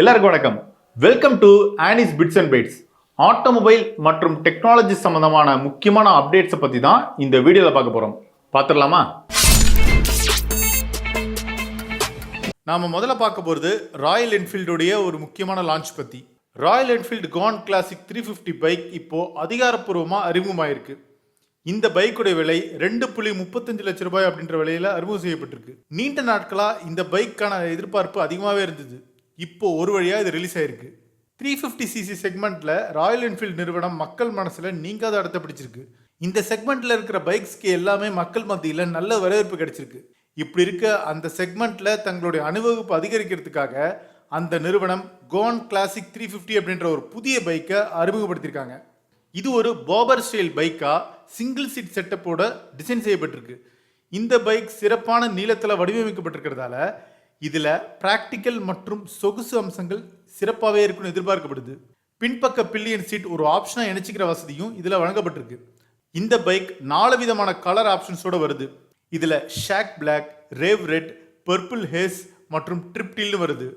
எல்லாருக்கும் வணக்கம். Welcome to Annie's bits and bytes automobile மற்றும் டெக்னாலஜி சம்பந்தமான முக்கியமான அப்டேட்ஸை பற்றி தான் இந்த வீடியோவில் பார்க்க போகிறோம் பார்த்துடலாமா? நாம் முதல்ல பார்க்க போகிறது ராயல் என்ஃபீல்டுடைய ஒரு முக்கியமான லான்ச் பற்றி Royal Enfield Goan Classic three fifty bike இப்போது அதிகாரப்பூர்வமாக அறிமுகமாயிருக்கு. இந்த பைக்குடைய விலை ரெண்டு புள்ளி முப்பத்தஞ்சு லட்ச ரூபாய் அப்படின்ற விலையில அறிமுகம் செய்யப்பட்டிருக்கு. நீண்ட நாட்களாக இந்த பைக்கான எதிர்பார்ப்பு அதிகமாகவே இருந்தது. இப்போ ஒரு வழியாக இது ரிலீஸ் ஆயிருக்கு. த்ரீ ஃபிஃப்டி சிசி செக்மெண்ட்டில் ராயல் என்ஃபீல்டு நிறுவனம் மக்கள் மனசில் நீங்காத இடத்த பிடிச்சிருக்கு. இந்த செக்மெண்ட்டில் இருக்கிற பைக்ஸ்க்கு எல்லாமே மக்கள் மத்தியில் நல்ல வரவேற்பு கிடைச்சிருக்கு. இப்படி இருக்க அந்த செக்மெண்ட்டில் தங்களுடைய அனுபவிப்பு அதிகரிக்கிறதுக்காக அந்த நிறுவனம் கோன் கிளாசிக் த்ரீ ஃபிஃப்டி அப்படின்ற ஒரு புதிய பைக்கை அறிமுகப்படுத்தியிருக்காங்க. இது ஒரு பாபர் ஸ்டைல் பைக்காக சிங்கிள் சீட் செட்டப்போட டிசைன் செய்யப்பட்டிருக்கு. இந்த பைக் சிறப்பான நீளத்தில் வடிவமைக்கப்பட்டிருக்கிறதால இதில் ப்ராக்டிக்கல் மற்றும் சொகுசு அம்சங்கள் சிறப்பாகவே இருக்குன்னு எதிர்பார்க்கப்படுது. பின்பக்க பில்லியன் சீட் ஒரு ஆப்ஷனாக இணைச்சிக்கிற வசதியும் இதில் வழங்கப்பட்டிருக்கு. இந்த பைக் நாலு விதமான கலர் ஆப்ஷன்ஸோட வருது. இதில் shack black rave red purple haze மற்றும் ட்ரிப்டில்னு வருது.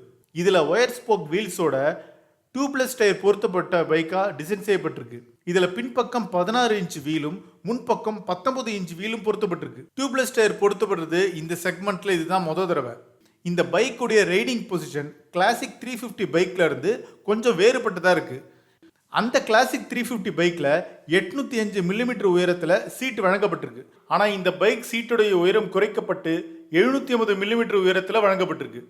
இதில் ஒயர் ஸ்போக் வீல்ஸோட டியூப்லெஸ் டயர் பொருத்தப்பட்ட பைக்காக டிசைன் செய்யப்பட்டிருக்கு. இதில் பின்பக்கம் பதினாறு இன்ச் வீலும் முன்பக்கம் பத்தொன்பது இன்ச் வீலும் பொருத்தப்பட்டிருக்கு. டியூப்லெஸ் டயர் பொருத்தப்படுறது இந்த செக்மெண்ட்டில் இதுதான் மொதல் தடவை. இந்த பைக்குடைய riding position Classic three fifty பைக்கில் இருந்து கொஞ்சம் வேறுபட்டதாக இருக்குது அந்த கிளாசிக் த்ரீ ஃபிஃப்டி பைக்கில் எட்நூற்றி அஞ்சு மில்லிமீட்டர் உயரத்தில் சீட் வழங்கப்பட்டிருக்கு. ஆனால் இந்த பைக் சீட்டுடைய உயரம் குறைக்கப்பட்டு எழுநூற்றி ஐம்பது மில்லிமீட்டர் உயரத்தில் வழங்கப்பட்டிருக்கு.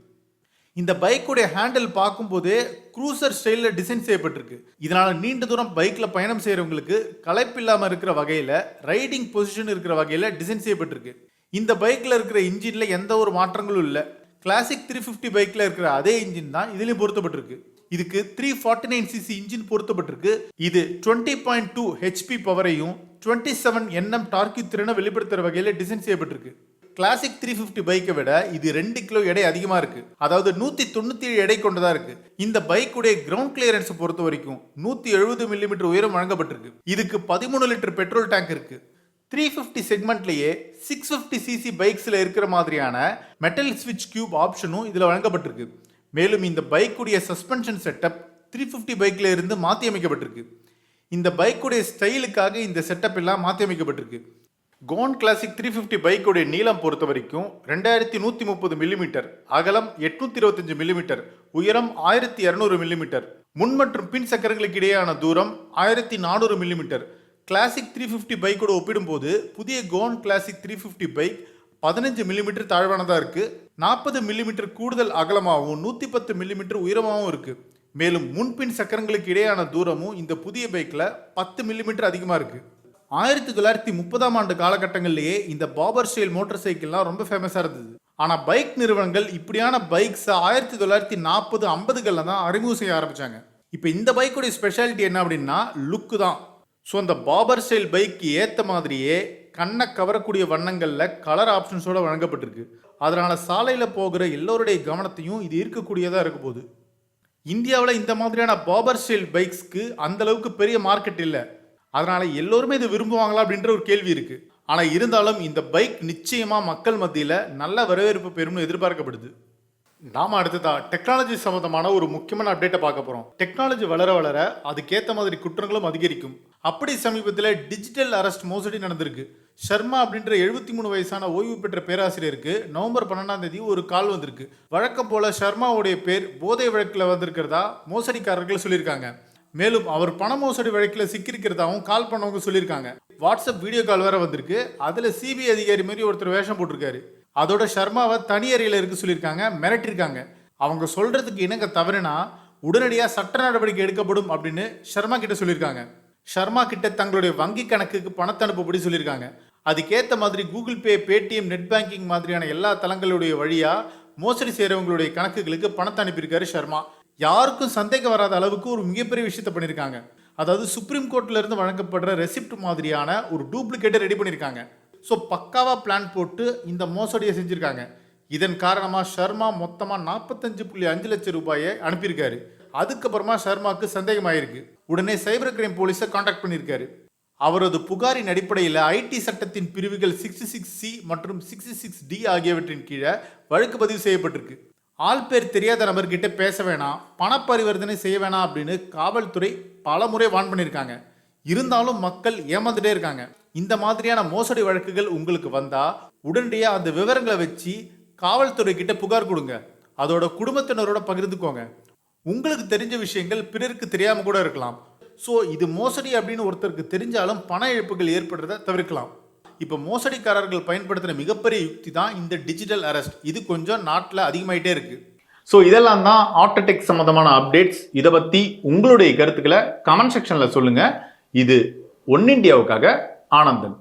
இந்த பைக்குடைய ஹேண்டில் பார்க்கும்போதே க்ரூசர் ஸ்டைலில் டிசைன் செய்யப்பட்டிருக்கு. இதனால் நீண்ட தூரம் பைக்கில் பயணம் செய்கிறவங்களுக்கு களைப்பு இல்லாமல் இருக்கிற வகையில் ரைடிங் பொசிஷன் இருக்கிற வகையில் டிசைன் செய்யப்பட்டிருக்கு. இந்த பைக்கில் இருக்கிற இன்ஜினில் எந்த ஒரு மாற்றங்களும் இல்லை. கிளாசிக் த்ரீ ஃபிஃப்டி பைக்கில் இருக்கிற அதே இன்ஜின் தான் இதுலேயும் பொருத்தப்பட்டிருக்கு. இதுக்கு three forty nine cc engine பொருத்தப்பட்டிருக்கு. இது டுவெண்ட்டி பாயிண்ட் டூ ஹெச்பி பவரையும் டுவெண்ட்டி செவன் என்எம் டார்க்யூ திறனை வெளிப்படுத்துகிற வகையில் டிசைன் செய்யப்பட்டிருக்கு. கிளாசிக் த்ரீ ஃபிஃப்டி பைக்கை விட இது ரெண்டு கிலோ எடை அதிகமாக இருக்கு. அதாவது நூற்றி தொண்ணூற்றி ஏழு எடை கொண்டதாக இருக்கு. இந்த பைக்குடைய கிரவுண்ட் கிளியரன்ஸ் பொறுத்த வரைக்கும் நூற்றி எழுபது மில்லிமீட்டர் உயரம் வழங்கப்பட்டிருக்கு. இதுக்கு பதிமூணு லிட்டர் பெட்ரோல் டேங்க் இருக்கு. த்ரீ ஃபிஃப்டி செக்மெண்ட்லேயே சிக்ஸ் ஃபிஃப்டி சிசி பைக்ஸில் இருக்கிற மாதிரியான மெட்டல் ஸ்விட்ச் கியூப் ஆப்ஷனும் இதில் வழங்கப்பட்டிருக்கு. மேலும் இந்த பைக்குடைய சஸ்பென்ஷன் செட்டப் த்ரீ ஃபிஃப்டி பைக்கில் இருந்து மாற்றி அமைக்கப்பட்டிருக்கு. இந்த பைக்குடைய ஸ்டைலுக்காக இந்த செட்டப் எல்லாம் மாற்றி அமைக்கப்பட்டிருக்கு. கோன் கிளாசிக் த்ரீ ஃபிஃப்டி பைக்குடைய நீளம் பொறுத்த வரைக்கும் ரெண்டாயிரத்தி நூற்றி முப்பது மில்லிமீட்டர் அகலம் எட்நூற்றி இருபத்தஞ்சு மில்லிமீட்டர் உயரம் ஆயிரத்தி இரநூறு மில்லிமீட்டர் முன் மற்றும் பின் சக்கரங்களுக்கு இடையேயான தூரம் ஆயிரத்தி நானூறு மில்லிமீட்டர் கிளாசிக் த்ரீ ஃபிஃப்டி பைக்கோட ஒப்பிடும்போது புதிய Goan classic three fifty bike பதினஞ்சு மில்லிமீட்டர் தாழ்வானதாக இருக்குது நாற்பது மில்லிமீட்டர் கூடுதல் அகலமாகவும் நூற்றி பத்து மில்லிமீட்டர் உயரமாகவும் இருக்குது மேலும் முன்பின் சக்கரங்களுக்கு இடையான தூரமும் இந்த புதிய பைக்கில் பத்து மில்லிமீட்டர் அதிகமாக இருக்குது ஆயிரத்தி தொள்ளாயிரத்தி முப்பதாம் ஆண்டு காலகட்டங்கள்லேயே இந்த பாபர் ஸ்டைல் மோட்டார் சைக்கிள்லாம் ரொம்ப ஃபேமஸாக இருந்தது. ஆனால் பைக் நிறுவனங்கள் இப்படியான பைக்ஸை ஆயிரத்தி தொள்ளாயிரத்தி நாற்பது ஐம்பதுகளில் தான் அறிமுகம் செய்ய ஆரம்பித்தாங்க இப்போ இந்த பைக்குடைய ஸ்பெஷாலிட்டி என்ன அப்படின்னா லுக்கு தான். ஸோ அந்த பாபர் ஸ்டைல் பைக்கு ஏற்ற மாதிரியே கண்ணை கவரக்கூடிய வண்ணங்களில் கலர் ஆப்ஷன்ஸோடு வழங்கப்பட்டிருக்கு. அதனால் சாலையில் போகிற எல்லோருடைய கவனத்தையும் இது இருக்கக்கூடியதாக இருக்க போகுது. இந்தியாவில் இந்த மாதிரியான பாபர் ஸ்டைல் பைக்ஸ்க்கு அந்தளவுக்கு பெரிய மார்க்கெட் இல்லை. அதனால் எல்லோருமே இதை விரும்புவாங்களா அப்படின்ற ஒரு கேள்வி இருக்குது ஆனால் இருந்தாலும் இந்த பைக் நிச்சயமாக மக்கள் மத்தியில் நல்ல வரவேற்பு பெறும்னு எதிர்பார்க்கப்படுது. நாம அடுத்ததா டெக்னாலஜி சம்பந்தமான ஒரு முக்கியமான அப்டேட்டை பார்க்க போறோம். டெக்னாலஜி வளர வளர அதுக்கேற்ற மாதிரி குற்றங்களும் அதிகரிக்கும். அப்படி சமீபத்தில் டிஜிட்டல் அரெஸ்ட் மோசடி நடந்திருக்கு. ஷர்மா அப்படின்ற எழுபத்தி மூணு வயசான ஓய்வு பெற்ற பேராசிரியருக்கு நவம்பர் பன்னெண்டாம் தேதி ஒரு கால் வந்திருக்கு. வழக்கம் போல ஷர்மாவுடைய பேர் போதை வழக்கில் வந்திருக்கிறதா மோசடிக்காரர்கள் சொல்லியிருக்காங்க. மேலும் அவர் பண மோசடி வழக்கில் சிக்கியிருக்கிறதாவும் கால் பண்ணவங்க சொல்லியிருக்காங்க. வாட்ஸ்அப் வீடியோ கால் வேற வந்திருக்கு. அதில் சிபிஐ அதிகாரி மாதிரி ஒருத்தர் வேஷம் போட்டிருக்காரு. அதோட ஷர்மாவை தனி அறையில் இருக்க சொல்லியிருக்காங்க மிரட்டிருக்காங்க அவங்க சொல்றதுக்கு இணங்க தவறுனா உடனடியாக சட்ட நடவடிக்கை எடுக்கப்படும் அப்படின்னு ஷர்மா கிட்ட சொல்லியிருக்காங்க. ஷர்மா கிட்ட தங்களுடைய வங்கி கணக்குக்கு பணத்தை அனுப்பப்படி சொல்லியிருக்காங்க. அதுக்கேற்ற மாதிரி Google Pay Paytm net banking மாதிரியான எல்லா தளங்களுடைய வழியாக மோசடி செய்கிறவங்களுடைய கணக்குகளுக்கு பணத்தை அனுப்பியிருக்காரு ஷர்மா. யாருக்கும் சந்தேகம் வராத அளவுக்கு ஒரு மிகப்பெரிய விஷயத்தை பண்ணியிருக்காங்க. அதாவது சுப்ரீம் கோர்ட்டில் இருந்து வழங்கப்படுற ரெசிப்ட் மாதிரியான ஒரு டூப்ளிகேட்டை ரெடி பண்ணியிருக்காங்க. ஸோ பக்காவாக பிளான் போட்டு இந்த மோசடியை செஞ்சுருக்காங்க. இதன் காரணமாக ஷர்மா மொத்தமாக நாற்பத்தஞ்சு புள்ளி அஞ்சு லட்சம் ரூபாயை அனுப்பியிருக்காரு. அதுக்கப்புறமா ஷர்மாவுக்கு சந்தேகமாயிருக்கு. உடனே சைபர் கிரைம் போலீஸை காண்டாக்ட் பண்ணியிருக்காரு. அவரது புகாரின் அடிப்படையில் ஐடி சட்டத்தின் பிரிவுகள் சிக்ஸ்டி சிக்ஸ் சி மற்றும் சிக்ஸ்டி சிக்ஸ் டி ஆகியவற்றின் கீழே வழக்கு பதிவு செய்யப்பட்டிருக்கு. ஆள் பேர் தெரியாத நபர்கிட்ட பேச வேணாம் பணப்பரிவர்த்தனை செய்ய வேணாம் அப்படின்னு காவல்துறை பல முறை வான் பண்ணியிருக்காங்க. இருந்தாலும் மக்கள் ஏமாந்துட்டே இருக்காங்க. இந்த மாதிரியான மோசடி வழக்குகள் உங்களுக்கு வந்தால் உடனடியாக அந்த விவரங்களை வச்சு காவல்துறை கிட்ட புகார் கொடுங்க. அதோட குடும்பத்தினரோட பகிர்ந்துக்கோங்க. உங்களுக்கு தெரிஞ்ச விஷயங்கள் பிறருக்கு தெரியாமல் கூட இருக்கலாம். ஸோ இது மோசடி அப்படின்னு ஒருத்தருக்கு தெரிஞ்சாலும் பண இழப்புகள் ஏற்படுறத தவிர்க்கலாம். இப்போ மோசடிக்காரர்கள் பயன்படுத்துகிற மிகப்பெரிய யுக்தி தான் இந்த டிஜிட்டல் அரெஸ்ட். இது கொஞ்சம் நாட்டில் அதிகமாயிட்டே இருக்குது ஸோ இதெல்லாம் தான் ஆட்டோடெக் சம்மந்தமான அப்டேட்ஸ். இதை பற்றி உங்களுடைய கருத்துக்களை கமெண்ட் செக்ஷனில் சொல்லுங்கள் இது ஒன் இந்தியாவுக்காக ആനന്ദൻ